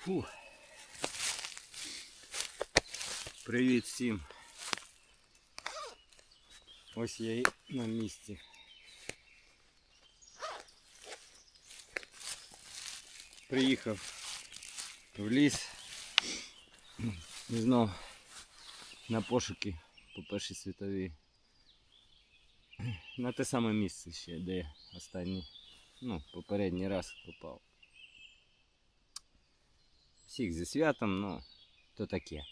Фу. Привіт всім. Ось я і на місці. Приїхав в ліс. І знов на пошуки по першій світовій. На те саме місце ще, де останній, ну, попередній раз попав. Всіх зі святом, ну, то таке.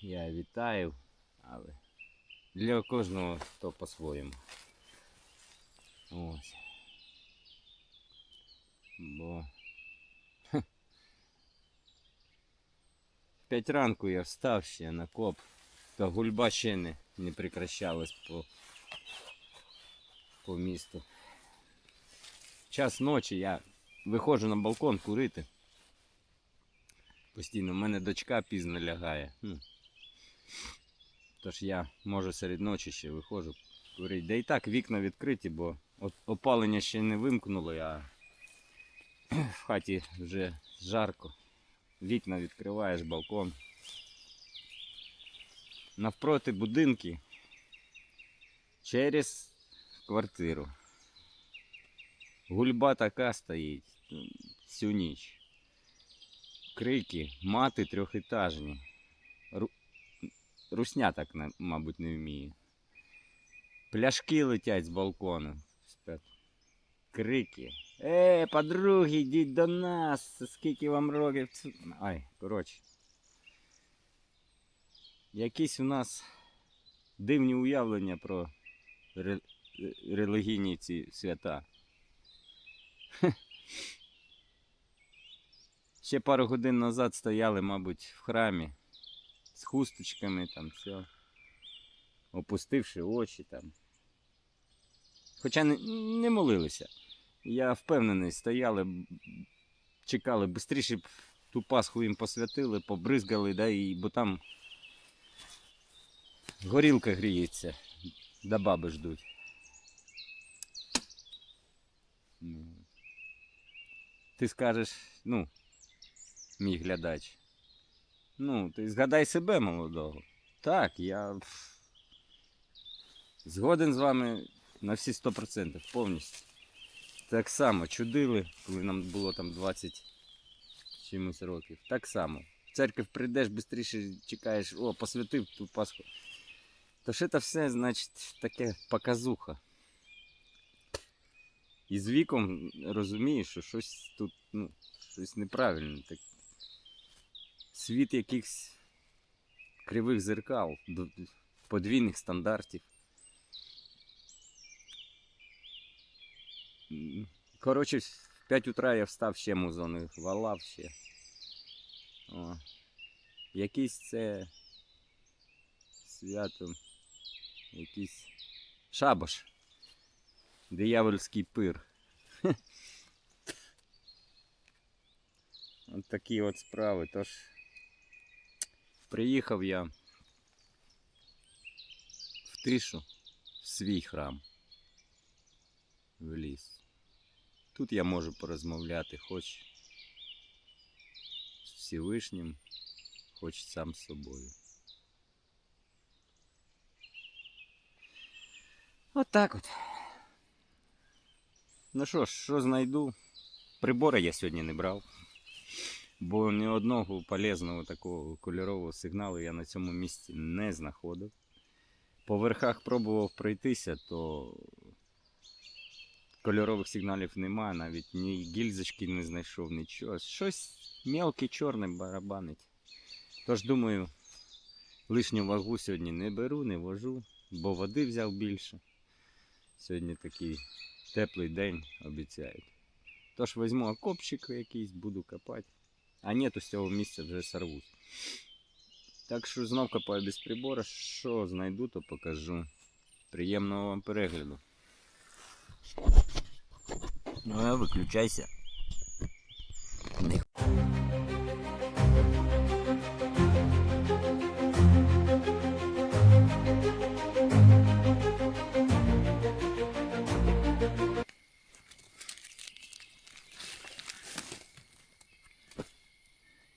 Я вітаю, але для кожного то по-своєму. Ось. Бо. п'ять ранку я встав ще на коп, та гульба ще не, не прекращалась по, по місту. Час ночі я виходжу на балкон курити. Постійно, в мене дочка пізно лягає. Тож я можу серед ночі ще виходжу курити. Да і так вікна відкриті, бо опалення ще не вимкнули, а в хаті вже жарко. Вікна відкриваєш, балкон. Навпроти будинки через квартиру. Гульба така стоїть всю ніч. Крики, мати трьохетажні. Ру... Русня так, мабуть, не вміє. Пляшки летять з балкону. Крики. Е, подруги, йдіть до нас. Скільки вам років? Ай, коротше. Якісь у нас дивні уявлення про релігійні ці свята. Ще пару годин назад стояли, мабуть, в храмі з хусточками там все. Опустивши очі там. Хоча не, не молилися. Я впевнений, стояли, чекали, швидше б ту Пасху їм посвятили, побризгали, да, і, бо там горілка гріється, до баби ждуть. Ти скажеш, ну, мій глядач. Ну, ти згадай себе молодого. Так, я згоден з вами на всі 100% повністю. Так само чудили, коли нам було там 20 чимось років. Так само. В церкву прийдеш, швидше чекаєш, о, посвятив ту Пасху. То ж це все, значить, таке показуха. І з віком розумієш, що щось тут, ну, щось неправильне. Так, світ якихось кривих зеркал, подвійних стандартів. Коротше, в 5 утра я встав ще музони, валав ще. О. Якийсь це свято, якийсь шабаш. Диявольський пир. От такі от справи. Тож приїхав я в тишу, в свій храм, в ліс. Тут я можу порозмовляти хоч з Всевишнім, хоч сам з собою. От так от. Ну що ж, що знайду? Прибора я сьогодні не брав, Бо ні одного полезного такого кольорового сигналу я на цьому місці не знаходив. По верхах пробував пройтися, то кольорових сигналів немає, навіть ні гільзочки не знайшов, нічого. Щось мелке чорне барабанить. Тож думаю, лишню вагу сьогодні не беру, не вожу, бо води взяв більше. Сьогодні такий теплий день обіцяють. Тож візьму окопчик якийсь, буду копати. А ні, з цього місця вже сорвусь. Так що знов копаю без прибора. Що знайду, то покажу. Приємного вам перегляду. Ну, а виключайся.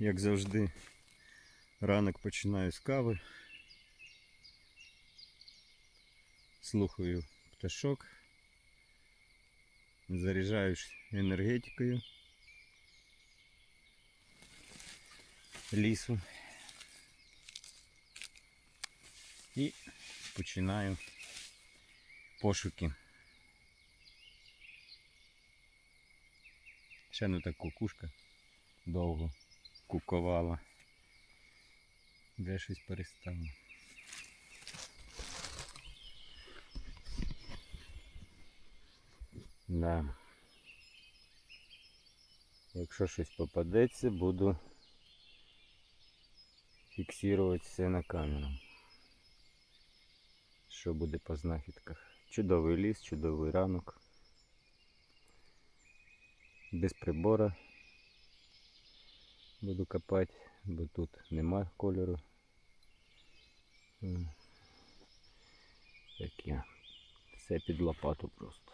Як завжди, ранок починаю з кави. Слухаю пташок. Заряджаюсь енергетикою лісу. І починаю пошуки. Ще не так кукушка довго кукувала. Де щось перестало. Да. Якщо щось попадеться, буду фіксувати все на камеру. Що буде по знахідках? Чудовий ліс, чудовий ранок. Без прибора буду копати, бо тут нема кольору. М. Таке. Все під лопату просто.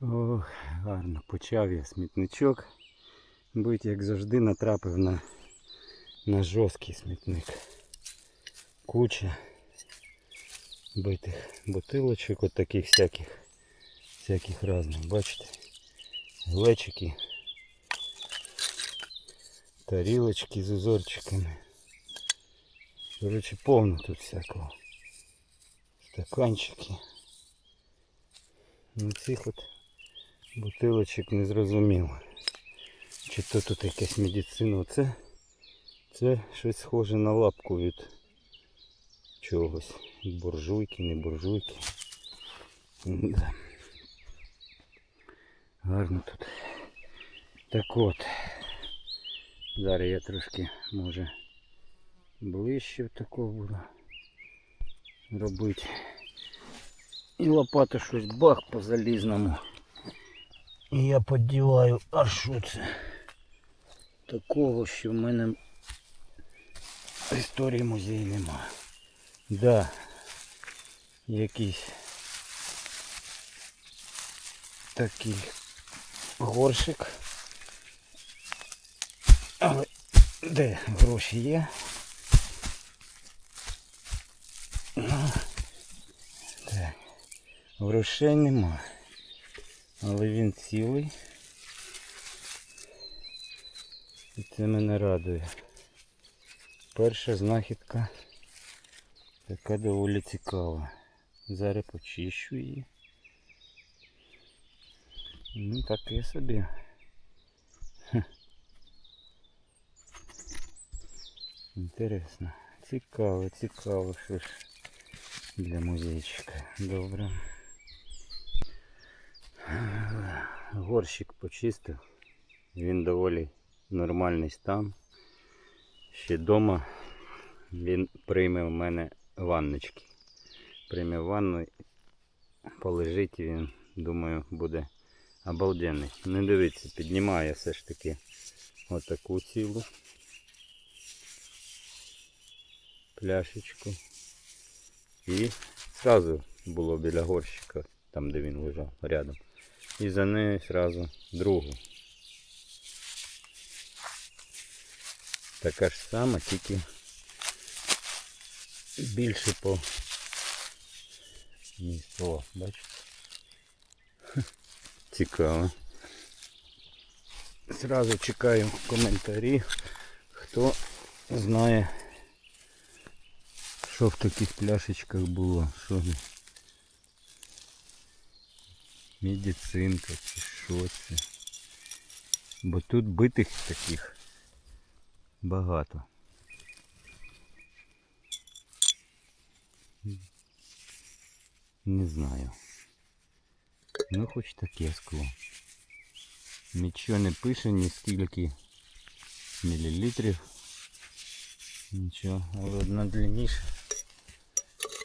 Ох, гарно почав я смітничок. Бить, як завжди, натрапив на, на жорсткий смітник. Куча битих бутилочок, от таких всяких, всяких разних, бачите? Глечики, тарілочки з узорчиками. Короче, повно тут всякого. Стаканчики. Ну цих от бутилочок не зрозуміло. Чи то тут якась медицина. Оце це щось схоже на лапку від чогось. Буржуйки, не буржуйки. Гарно тут. Так от. Зараз я трошки може ближче такого буду робити. І лопата щось бах по залізному. І я подіваю, а що це? Такого, що в мене в історії музею нема. Да, якийсь такий горшик. Але де гроші є? Ну, так. Грошей нема. Але він цілий. І це мене радує. Перша знахідка така доволі цікава. Зараз почищу її. Ну таке собі. Хе. Інтересно. Цікаво, цікаво, що ж для музейчика. Добре. Горщик почистив. Він доволі нормальний стан. Ще вдома він прийме у мене ванночки. Прийме ванну, полежить він, думаю, буде обалденний. Не дивіться, піднімаю все ж таки отаку цілу пляшечку. І зразу було біля горщика, там де він лежав рядом. І за нею зразу другу. Така ж сама, тільки більше по місту. Бачите? Цікаво. Зразу чекаю коментарі, хто знає, що в таких пляшечках було. Що це? медицинка чи що це. Бо тут битих таких багато. Не знаю. Ну хоч таке скло. Нічого не пише, ні скільки мілілітрів. Нічого, але одна длинніша,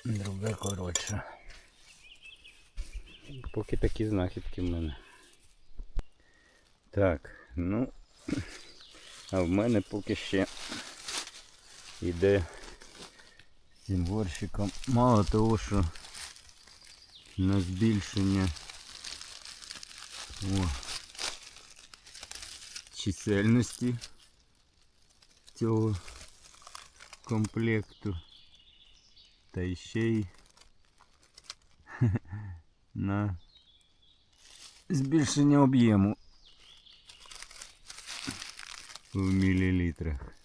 Друга коротша. Поки такі знахідки в мене. Так, ну а в мене поки ще йде цим горщиком. Мало того, що на збільшення о, чисельності цього комплекту. Та ще й на збільшення об'єму в мілілітрах.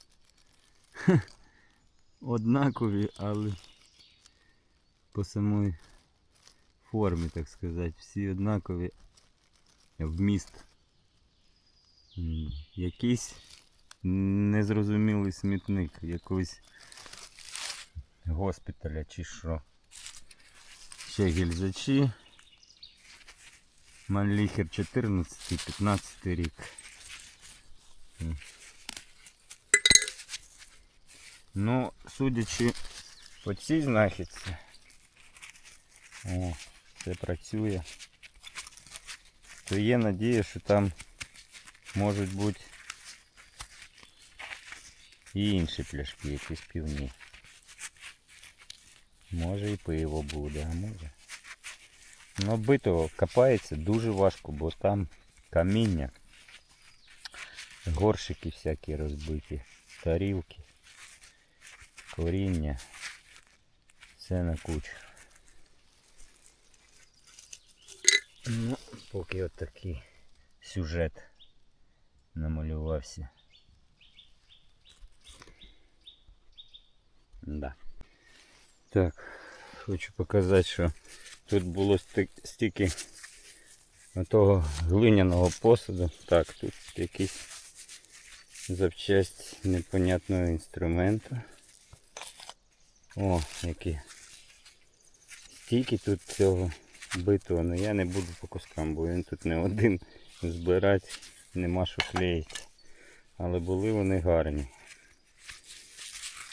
Однакові, але по самій формі, так сказати, всі однакові вміст. Якийсь незрозумілий смітник якогось госпіталя чи що. Ще гільзачі. Мальліхер 14-15 рік. Ну, судячи по цій знахідці, о, це працює, то є надія, що там можуть бути і інші пляшки, якісь півні. Може і пиво буде, а може. Ну битого копається дуже важко, бо там каміння, горщики всякі розбиті, тарілки, коріння. Все на кучу. Ну, поки от такий сюжет намалювався. Да. Так, хочу показати, що тут було стільки того глиняного посуду. Так, тут якийсь запчасть непонятного інструменту. О, які стільки тут цього битого, але я не буду по кускам, бо він тут не один збирати, нема що клеїти. Але були вони гарні.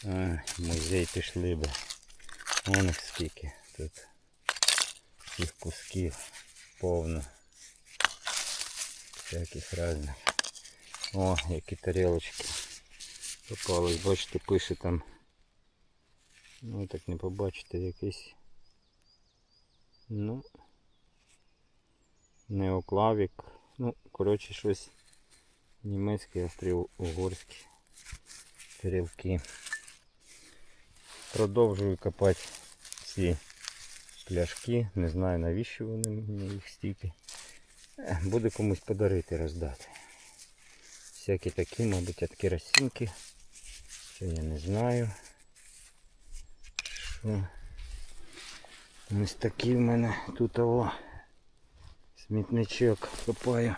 А, музей пішли би. Вон їх скільки тут цих кусків повно. Всяких різних. О, які тарілочки. Попались, бачите, пише там. Ну так не побачите якийсь. Ну неоклавік. Ну, коротше щось німецьке, австріо-угорське. Тарілки. Продовжую копати ці пляшки. Не знаю навіщо вони мені їх стільки. Е, Буде комусь подарити роздати. Всякі такі, мабуть, от керосинки. Це я не знаю. Що? Ось такий в мене тут о, смітничок копаю.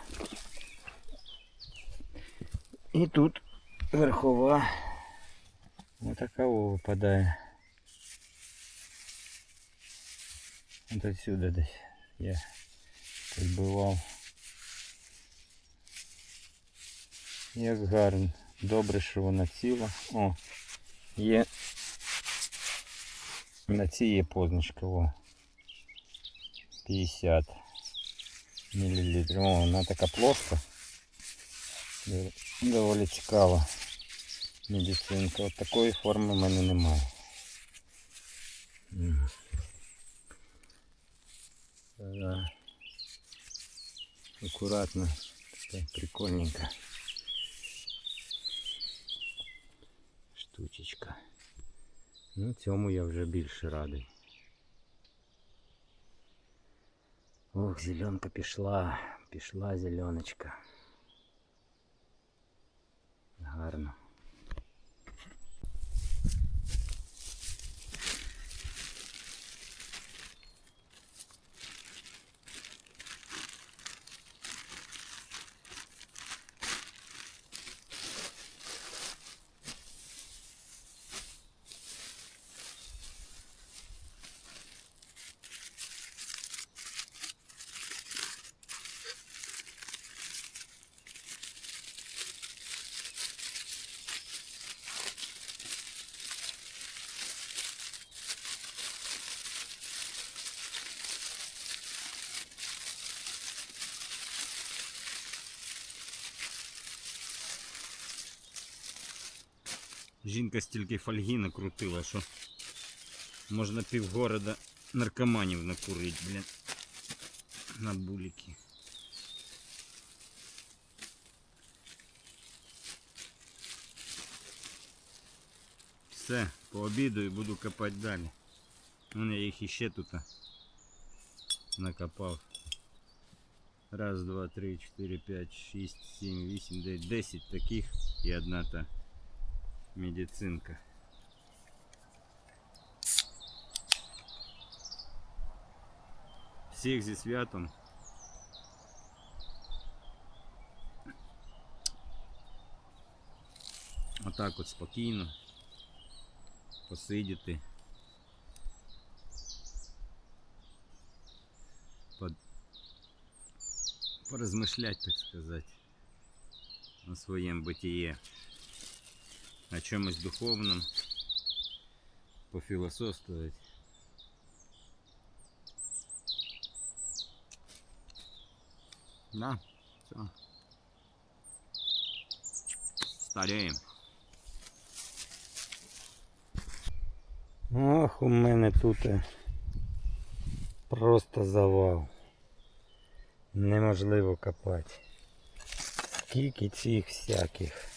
І тут верхова. Ось така випадає. От отсюда десь я підбивав. Як гарно. Добре, що вона ціла. О, є. На цій є позначка, о. 50 мл. О, вона така плоска. Дов- Доволі цікава медицинка. От такої форми в мене немає. М. Да. Аккуратно, така прикольненька штучечка. Ну, цьому я вже більше радий. Ох, зеленка пішла, пішла зеленочка. Гарно. Жінка стільки фольги накрутила, що можна півгорода наркоманів накурити, блін. На буліки. Все, пообідаю, буду копати далі. У я їх іще тут а, накопав. Раз, два, три, чотири, п'ять, шість, сім, вісім, дев'ять, десять таких і одна та медицинка. Всіх зі святом. Отак от спокійно посидіти. Под... Порозмишлять, так сказати, на своєму бытие. О чомусь духовному, пофілософствовать. Да, все. Стареем. Ох, у мене тут е, просто завал. Неможливо копати. Скільки цих всяких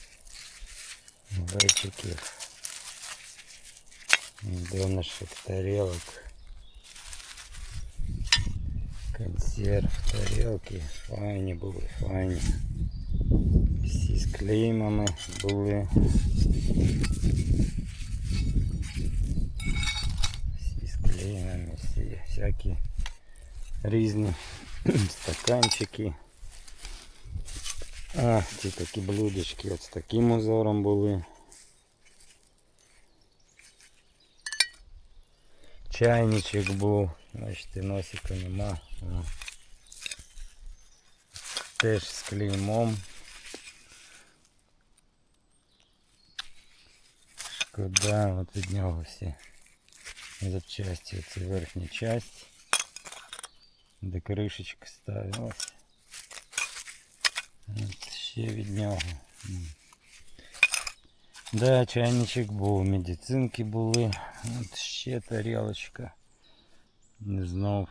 вечиків. Донышек тарелок. Консерв, тарелки. Файні були, файні. Всі з клеймами були. Всі з клеймами, всі всякі різні стаканчики. А, ці такі блюдечки от з таким узором були. Чайничок був, бачите, носика нема. О. Теж з клеймом. Шкода, от від нього всі запчасті. Це верхня часть, де кришечка ставилась. От ще від нього. Да, чайничок був, медицинки були. От ще тарілочка. Знов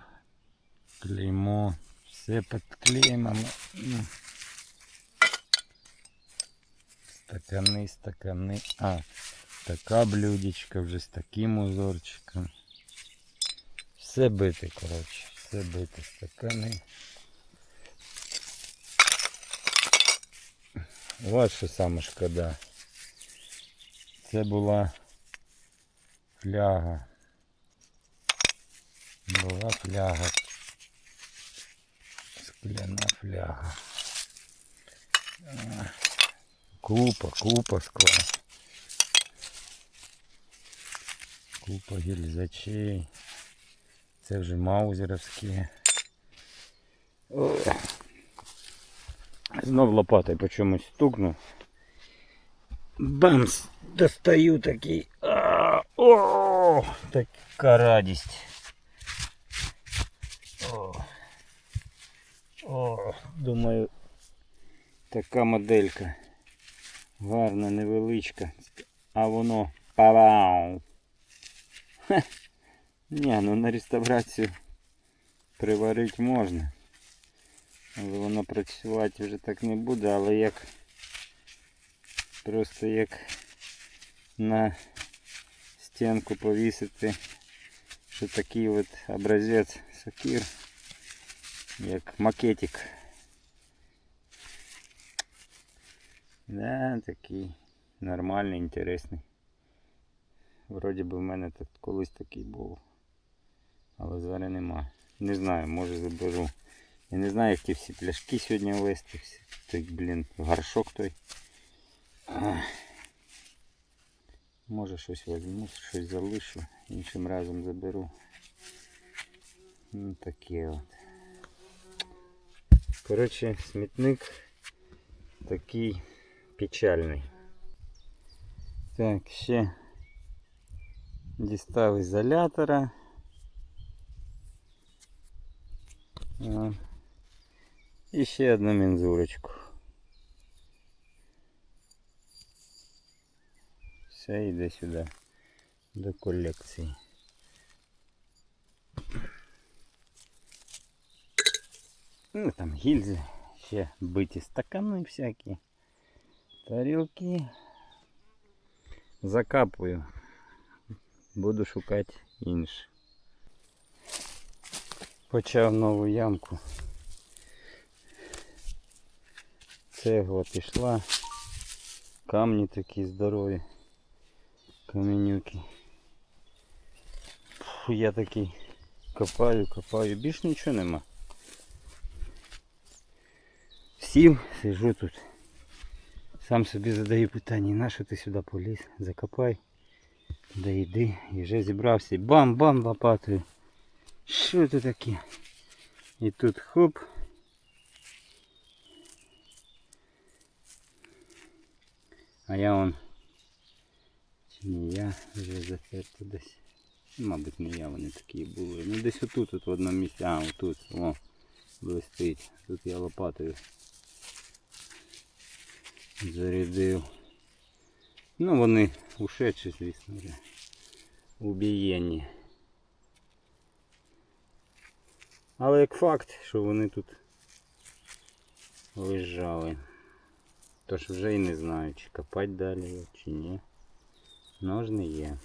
клеймо. Все під клеймами. М. Стакани, стакани. А, така блюдечка вже з таким узорчиком. Все бите, коротше. Все бите. Стакани. Ось що саме шкода. Це була фляга. Була фляга. Скляна фляга. Купа, купа скла. Купа гільзачей. Це вже маузеровські. Знов лопатой по чомусь стукнув. Бамс! Достаю такий. А, О, така радість. О, о, думаю, така моделька. Гарна, невеличка. А воно павау. Ні, ну на реставрацію приварити можна. Але воно працювати вже так не буде, але як просто як на стінку повісити, що такий от образець сокир, як макетик. Да, такий нормальний, інтересний. Вроді би в мене так колись такий був. Але зараз нема. Не знаю, може заберу. Я не знаю, як ті всі пляшки сьогодні вести. Той, блін, горшок той. Ах. Може щось візьму, щось залишу, іншим разом заберу. Ну таке от. Коротше, смітник такий печальний. Так, ще дістав ізолятора. О. І ще одну мензурочку. Все йде сюди до колекції. Ну там гільзи, ще биті стакани всякі, тарілки. Закапую буду шукати інше. Почав нову ямку. Цегла пішла. Камні такі здорові. Каменюки. Фу, я такий копаю, копаю. Більш нічого нема. Сів, сижу тут. Сам собі задаю питання, на що ти сюди поліз? Закопай. Да йди. І вже зібрався. Бам-бам лопатою. Що це таке? І тут хоп. А я вон. Не я вже затерто десь. Мабуть не я вони такі були. Ну десь отут, от в одному місці. А, отут. О, блистить. Тут я лопатою зарядив. Ну вони ушедші, звісно вже. Убієнні. Але як факт, що вони тут лежали. Тож вже і не знаю, чи копати далі, чи ні. Ножни є.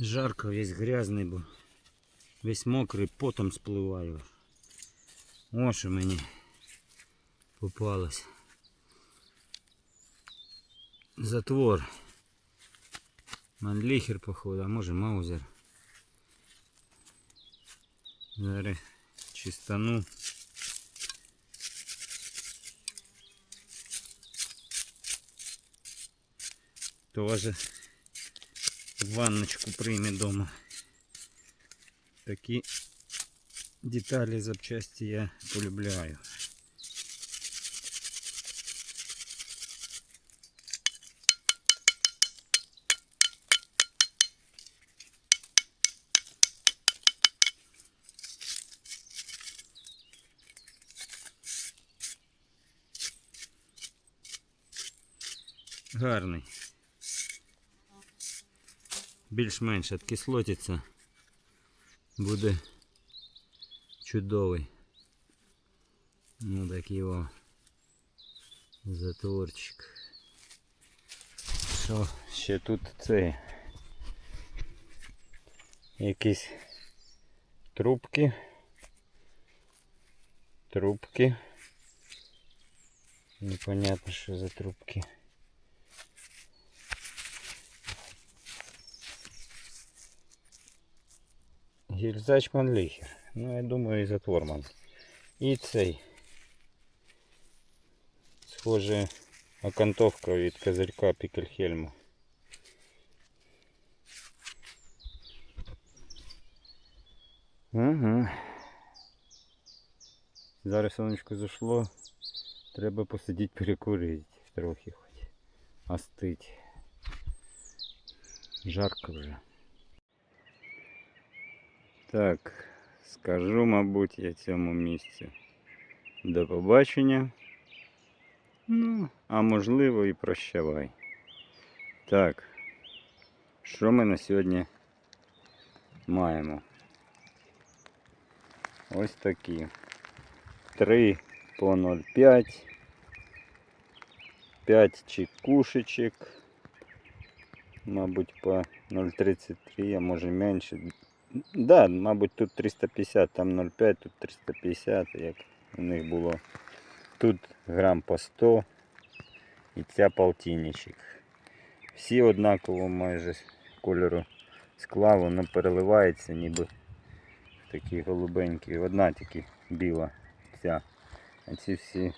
Жарко, весь грязний, бо весь мокрий, потом спливаю. О, що мені попалось. Затвор. Манліхер, походу, а може маузер. Зараз чистану. Тоже ванночку прийме дома. Такі деталі запчасті я полюбляю. Гарний. Більш-менш откислотиться. Буде чудовий. Ну такий о затворчик. Що ще тут це якісь трубки. Трубки. Непонятно що за трубки. Гільзачман ліхер. Ну, я думаю, і затворман. І цей. Схоже, окантовка від козирька Пікельхельму. Угу. Зараз сонечко зайшло. Треба посидіти перекурити трохи хоч. Остить. Жарко вже. Так, скажу, мабуть, я цьому місці. До побачення. Ну, а можливо і прощавай. Так, що ми на сьогодні маємо? Ось такі. 3 по 0,5. 5 чекушечек. Мабуть, по 0,33, а може менше. Да, мабуть, тут 350, там 0,5, тут 350, як у них було. Тут грам по 100 і ця полтинничок. Всі однаково майже кольору скла, воно переливається ніби такі голубенькі. Одна тільки біла ця. А ці всі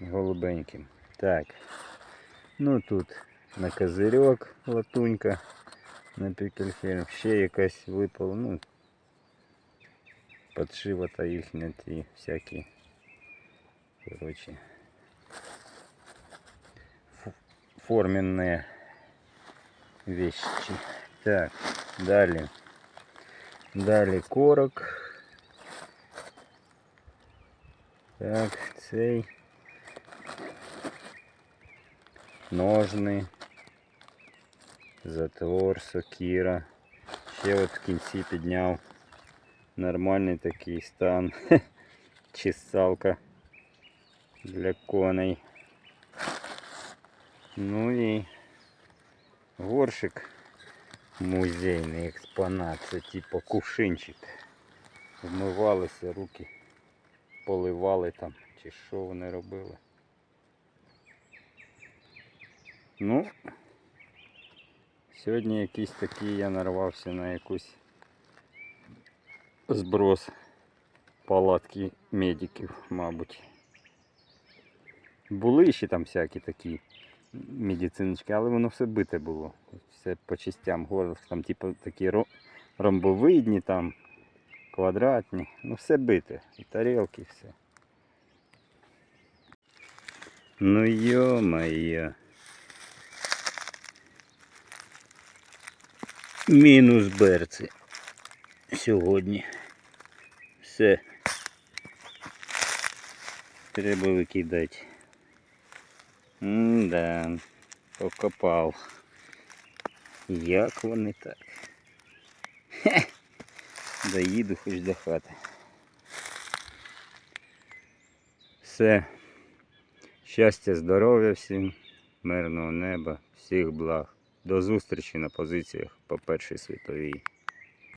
голубенькі. Так. Ну тут на козирьок латунька на пікельфільм. Ще якась випала, ну, подшива та їхня ті всякі. Короче. ф- Форменные вещи. Так, далее. Далее корок. Так, цей. Ножни. Затвор, сокира. Ще от в кінці підняв нормальний такий стан. Чесалка для коней. Ну і горшик музейний експонат. Це типу кувшинчик. Вмивалися руки, поливали там, чи що вони робили. Ну, сьогодні якийсь такий я нарвався на якусь зброс палатки медиків, мабуть. Були ще там всякі такі медициночки, але воно все бите було. Все по частям горло, там типу такі ромбовидні, там, квадратні. Ну все бите. І тарілки, все. Ну йо-моє. Мінус берці сьогодні. Все. Треба викидати. М-да, покопав. Як вони так? Хе. Доїду хоч до хати. Все. Щастя, здоров'я всім, мирного неба, всіх благ. До зустрічі на позиціях по першій світовій.